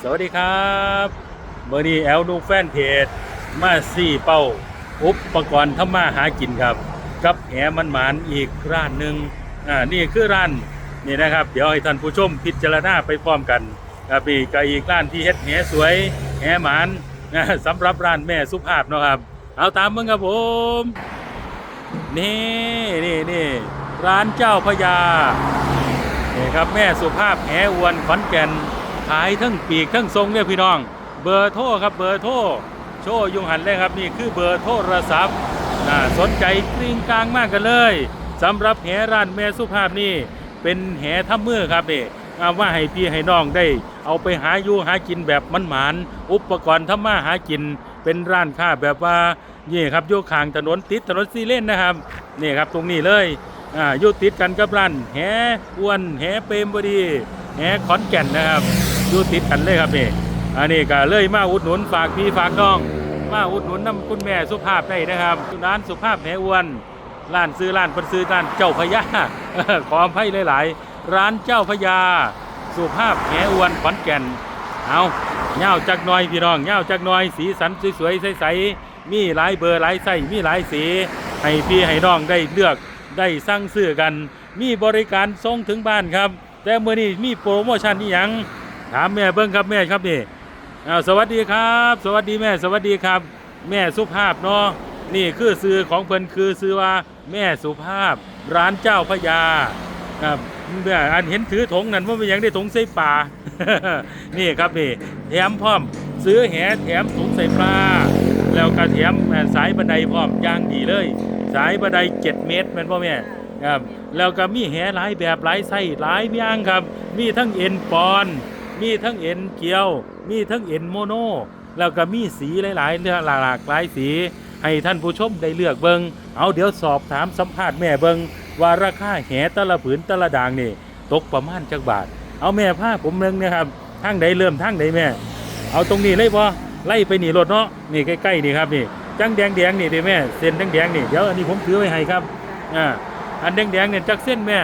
สวัสดีครับเบอร์นี้แอลนูแฟนเพจมาสี่เป้า อุปกรณ์ทำมาหากินครับ กับแหมันหมานอีกร้านหนึ่งอ่านี่คือร้านนี่นะครับ เดี๋ยวให้ท่านผู้ชมพิจารณาไปพร้อมกันครับนี่ก็อีกร้านที่เฮ็ดแหสวยแหหมานสำหรับร้านแม่สุภาพเนาะครับ เอาตามมึงครับผม นี่นี่นี่ร้านเจ้าพระยานี่ครับแม่สุภาพแหอวนขอนแก่น ขายทั้งปีกทั้งทรงเนี่ยพี่น้อง เบอร์โทรครับเบอร์โทรโชยุงหันเลยครับนี่คือเบอร์โทรศัพท์น่าสนใจกริ้งกลางมากกันเลยสำหรับแหร้านแม่สุภาพนี่เป็นแหทำมือครับนี่เอาว่าให้พี่ให้น้องได้ เอาไปหาอยู่หากินแบบมันหมานอุปกรณ์ทำมาหากิน เป็นร้านค้าแบบว่านี่ครับโยกขางถนนติดถนนซีเล่นนะครับนี่ครับตรงนี้เลยอ่ายู่ติดกันกับร้านแหอ้วนแหเปรมบดีแหขอนแก่นนะครับ อยู่ติดกันเลยครับนี่อันนี้ก็เลยมาอุดหนุนฝากพี่ฝากน้อง มาอุดหนุนน้ำคุณแม่สุภาพได้นะครับร้านสุภาพแหอ้วนร้านซื้อร้านเพิ่นซื้อร้านเจ้าพญาขออภัยหลาย ๆ ร้านเจ้าพญาสุภาพแหอ้วนขอนแก่น เอาเงาจักน่อยพี่น้องเงาจักน่อยสีสันสวยๆ ใส ๆ มีหลายเบอร์หลายไส้มีหลายสี ให้พี่ให้น้องได้เลือกได้สั่งซื้อกัน มีบริการส่งถึงบ้านครับ แต่เมื่อนี้มีโปรโมชั่นนี่ยัง ถามแม่เบิ้งครับแม่ครับนี่อ้าสวัสดีครับ สวัสดีแม่สวัสดีครับ แม่สุภาพเนาะนี่คือซื้อของเพิ่นคือซื้อว่าแม่สุภาพ ร้านเจ้าพระยาครับแม่อันเห็นถือถงนั่นว่าเป็นยังได้ถงใส่ป่านี่ครับนี่แถมพร้อม ซื้อแหแถมถุงใส่ปลาแล้วก็แถมสายบันไดพร้อมอย่างดีเลย สายบันได7เมตรแม่นบ่แม่ครับแล้วก็มีแหหลายแบบหลายไส้หลายอย่างครับ มีทั้งเอ็นปอน มีทั้งเอ็นเกียว มีทั้งเอ็นโมโน แล้วก็มีสีหลายๆเรื่องหลากหลายสี ให้ท่านผู้ชมได้เลือกเบิงเอาเดี๋ยวสอบถามสัมภาษณ์แม่เบิงว่าราคาแหแต่ละผืนต่ละด่างนี่ ตกประมาณจักบาท เอาแม่ผ้าผมเนึงนะครับทางใดเริ่มทางใดแม่ เอาตรงนี้เลยพอไล่ไปหนีรถเนาะนี่ใกล้ๆนี่ครับนี่จังแดงแดงๆนี่ดิแม่เส้นแดงแดงๆนี่เดี๋ยวอันนี้ผมถือไว้ให้ครับอ่าอันแดงแดงๆเนี่ยจักเส้นแม่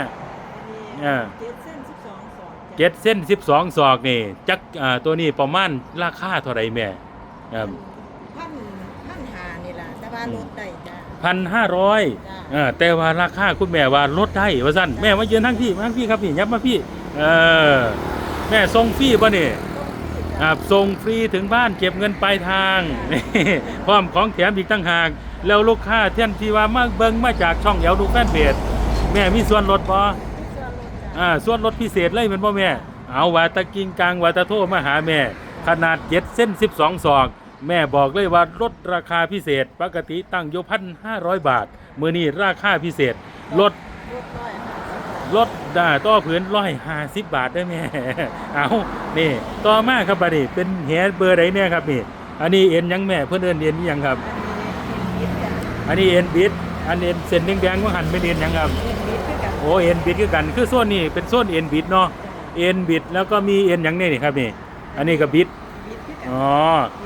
อ่าเจ็ดเส้น เจ็ดเส้นสิบสองศอกนี่จักอ่าตัวนี้ประมาณราคาเท่าไรแม่ครับพันพันหานี่ล่ะแต่ว่าลดได้จ้าพันห้าร้อยจ้าอ่าแต่ว่าราคาคุณแม่ว่าลดได้ว่าสั้นแม่มายืนทั้งพี่มาทั้งพี่ครับพี่ยับมาพี่เออแม่ส่งฟรีป่ะนี่ต้องที่จ้าอ่าส่งฟรีถึงบ้านเก็บเงินปลายทางนี่พร้อมของแถมอีกตั้งหาก แล้วลูกค้าเท่านที่ว่ามาเบิ่งมาจากช่องเอวดูแฟนเพจแม่มีส่วนลดบ่เสื้อลดจ้า อ่าส่วนลดพิเศษเลยแมันบ่แม่ เอาว่าตะกิงกลางว่าตะโทมาหาแม่ ขนาดเจ็ดเส้น12ศอกแม่บอกเลยว่าลดราคาพิเศษ ปกติตั้งอยู่พันห้าร้อยบาท มือนี้ราคาพิเศษลดลดร้อยห้าสิบบาทลดด่าต่อผืนร้อยห้าสิบบาทได้แม่เอานี่ต่อมาครับบัดนี้เป็นแหเบอร์ใดเนี่ยครับนี่อันนี้เอ็นยังแม่เพื่อนเอินเอ็นยังครับ อันนี้เอ็นบิดอันเอ็นเอ็นเส้นแดงๆว่าหันเป็นเอ็นยังครับ โอ้เอ็นบิดคือกันคือโซนนี่เป็นโซนเอ็นบิดเนาะเอ็นบิดแล้วก็มีเอ็นหยังนี่นี่ครับนี่อันนี้ก็บิดบิดอ๋อ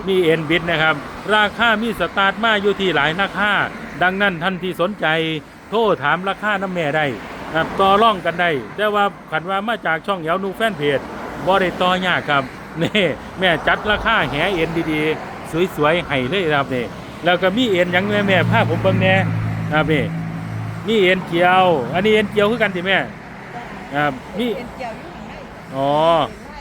มีเอ็นบิดนะครับ ราคามีสตาร์ทมาอยู่ที่หลายราคาดังนั้นท่านที่สนใจโทรถามราคาน้ำแม่ได้ครับต่อร่องกันได้แต่ว่าขันว่ามาจากช่องเยาวนูแฟนเพจบ่ได้ต่อยากครับนี่แม่จัดราคาแหเอ็นดีๆ สวยๆให้เลยครับนี่แล้วก็มีเอ็นหยังแม่แม่ผ้าผมเบิ่งแน่ครับนี่ มีเอ็นเกียว อันนี้เอ็นเกียวคือกันสิแม่ครับนี่เอ็นเกี่ยวอยู่ข้างในอ๋อเอ็นไล่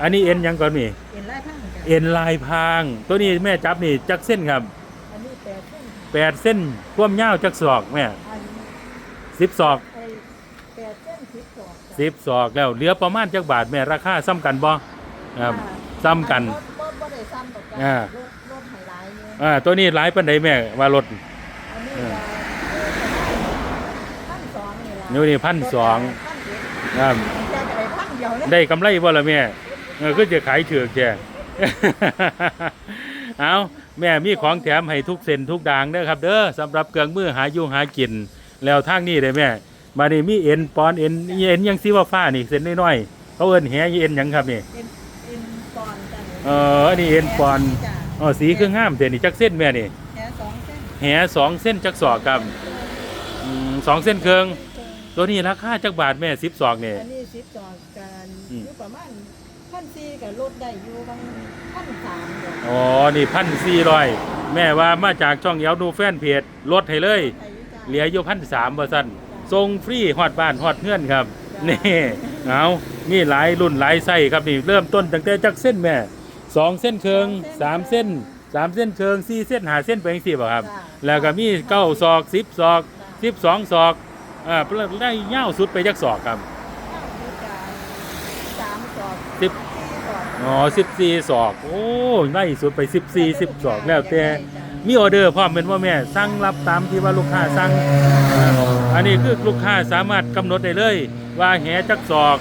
อันนี้เอ็นหยังก่อนนี่เอ็นไล่พังจ้าเอ็นลายพราง ตัวนี้แม่จับนี่จักเส้นครับอันนี้แปดเส้นแปดเส้นความยาวจักศอกแม่อันนี้สิบศอกไอ้แปดเส้นสิบสองจ้าสิบศอกแล้วเหลือประมาณจักบาทแม่ราคาซ้ำกันบ่ครับซ้ำกันรถรถบ่ได้ซ้ำดอกจ้าอ่ารถรถไฮไลท์เนี่ยอ่าตัวนี้หลายปันใดแม่ว่ารถ อันนี้ เออ พันส องนี่ล่ะนี่นี่พันสองพันเดียวครับแกจะได้พันเดียวนะได้กำไรบ่ละแม่เออคือจะขายเถือกแกเอาแม่มีของแถมให้ทุกเส้นทุกด่างเด้อครับเด้อสำหรับเครื่องมือหาอยู่หากิน แล้วทางนี้ได้แม่มานี่มีเอ็นปอนเอ็นเอ็นยังซีว่าฟ้านี่เส้นน้อยๆเขาเอิ้นแหเอ็นหยังครับนี่เป็นเป็นปอนด์จ้ะเอออันนี้เอ็นปอนจ้ะอ๋อสีคืองามแต่นี่จักเส้นแม่นี่แค่สองเส้นแหสองเส้นจักศอกครับอืมสองเส้นเครื่อง ตัวนี้ราคาจักบาทแม่สิบศอกเนี่ย อันนี้สิบสองกันอืม อยู่ประมาณพันสี่ก็ลดได้อยู่บางพันสามเดี๋ยวอ๋อ นี่พันสี่ร้อยแม่ว่ามาจากช่องเอลดูแฟนเพจลดให้เลยได้อยู่จ้ะ เหลืออยู่พันสามเปอร์เซ็นต์ทรงฟรีฮอดบ้านฮอดเงื่อนครับนี่เอามีหลายรุ่นหลายไส้ครับนี่ เริ่มต้นตั้งแต่จักเส้นแม่สองเส้นเคืองสามเส้นสามเส้นเคืองสี่เส้นหาเส้นไปยังสี่ป่ะครับแล้วก็มีเก้าศอกสิบศอกสิบสองศอก อ่าได้เง่าวสุดไปจักศอกครับสามสอบสิบสอบอ๋อสิบสี่ศอก โอ้ได้สุดไปสิบสี่สิบศอกแล้วแต่มีออเดอร์พร้อมเป็นว่าแม่สั่งรับตามที่ว่าลูกค้าสั่งอ่าอันนี้คือลูกค้าสามารถกำหนดได้เลย ว่าแหจักศอก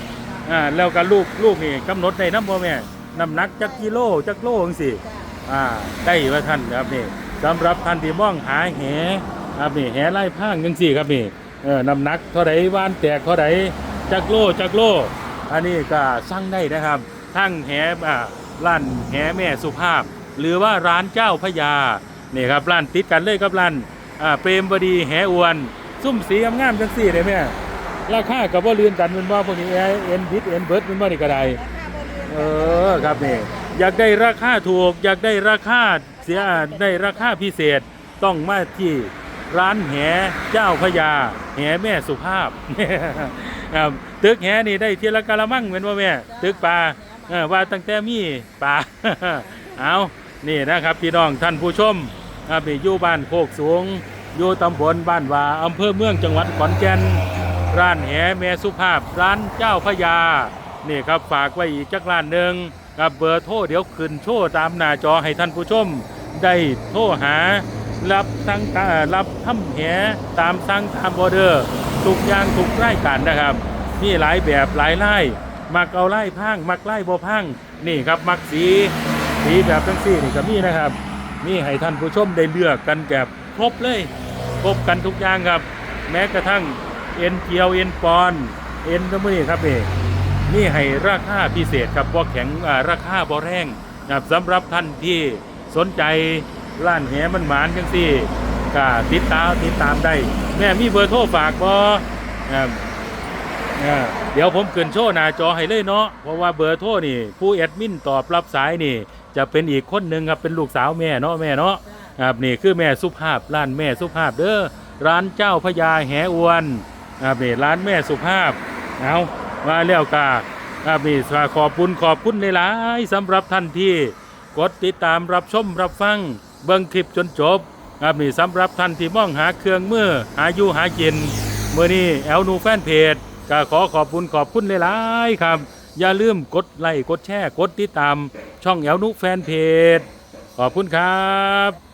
อ่าแล้วก็ลูกลูกนี่กำหนดได้น้ำบ่แม่น้ำหนักจักกิโลจักโลจังสิจ้ะอ่าได้ว่าท่านครับนี่สำหรับท่านที่มองหาแหครับนี่แหไล่พางจังสี่ครับนี่ เออน้ำหนักเท่าไรวานแตกเท่าไรจักโลจักโล อันนี้ก็สั่งได้นะครับ ทั้งแหอ่าร้านแหแม่สุภาพ หรือว่าร้านเจ้าพญานี่ครับร้านติดกันเลยครับร้านอ่าเปรมบดีแหอวน ซุ่มสีงามๆจังสี่เลยแม่ราคากับว่าเรือนกันแมันว่าพวกนี้เอ็นบิดเอ็นเบิร์ดมันว่านี่ก็ได้รเอนเออครับนี่อยากได้ราคาถูก อยากได้ราคาเสียได้ราคาพิเศษต้องมาที่ ร้านแหเจ้าพญาแหแม่สุภาพครับตึกแหนี่ได้เทียละกะละมังเป็นว่าแม่ ตึกปลาเออว่าตั้งแต่มีปลาเอานี่นะครับพี่น้องท่านผู้ชมครับนี่อยู่บ้านโคกสูงอยู่ตำบลบ้านวาอำเภอเมืองจังหวัดขอนแก่นร้านแหแม่สุภาพร้านเจ้าพญานี่ครับฝากไว้อีกจักร้านหนึ่งกับเบอร์โทรเดี๋ยวขึ้นโชว์ตามหน้าจอให้ท่านผู้ชมได้โทรหา รับสั่งรับทำแหตามสั่งตามออเดอร์ทุกอย่างทุกไรายการนะครับ มีหลายแบบหลายไล่มักเอาไล่พังมักไล่บ่พังนี่ครับมักสีสีแบบทั้งสี่นี่ก็มีนะครับมีให้ท่านผู้ชมได้เลือกกันแบบครบเลยครบกันทุกอย่างครับ แม้กระทั่งเอ็นเกียวเอ็นปอนเอ็นตะมือครับนี่นี่ให้ราคาพิเศษครับบ่แข็งราคาบ่แรงครับสำหรับท่านที่สนใจ ร้านแหมันหมานจังซี่ก็ติดตามติดตามได้ แม่มีเบอร์โทรฝากบ่ครับอ่าเดี๋ยวผมขึ้นโชว์หน้าจอให้เลยเนาะเพราะว่าเบอร์โทรนี่ ผู้แอดมินตอบรับสายนี่ จะเป็นอีกคนหนึ่งครับเป็นลูกสาวแม่เนาะแม่เนาะจ้ะครับนี่คือแม่สุภาพร้านแม่สุภาพเด้อร้านเจ้าพญาแหอวนครับนี่ร้านแม่สุภาพเอามาแล้วกาครับนี่ขอบคุณขอบคุณหลายๆสำหรับท่านที่ กดติดตามรับชมรับฟัง เบิ่งคลิปจนจบครับนี่สำหรับท่านที่มองหาเครื่องมือหาอยู่หากินเมื่อนี้แอลนูแฟนเพจก็ขอขอบคุณขอบคุณหลายๆครับ อย่าลืมกดไลค์กดแชร์กดติดตามช่องแอลนูแฟนเพจขอบคุณครับ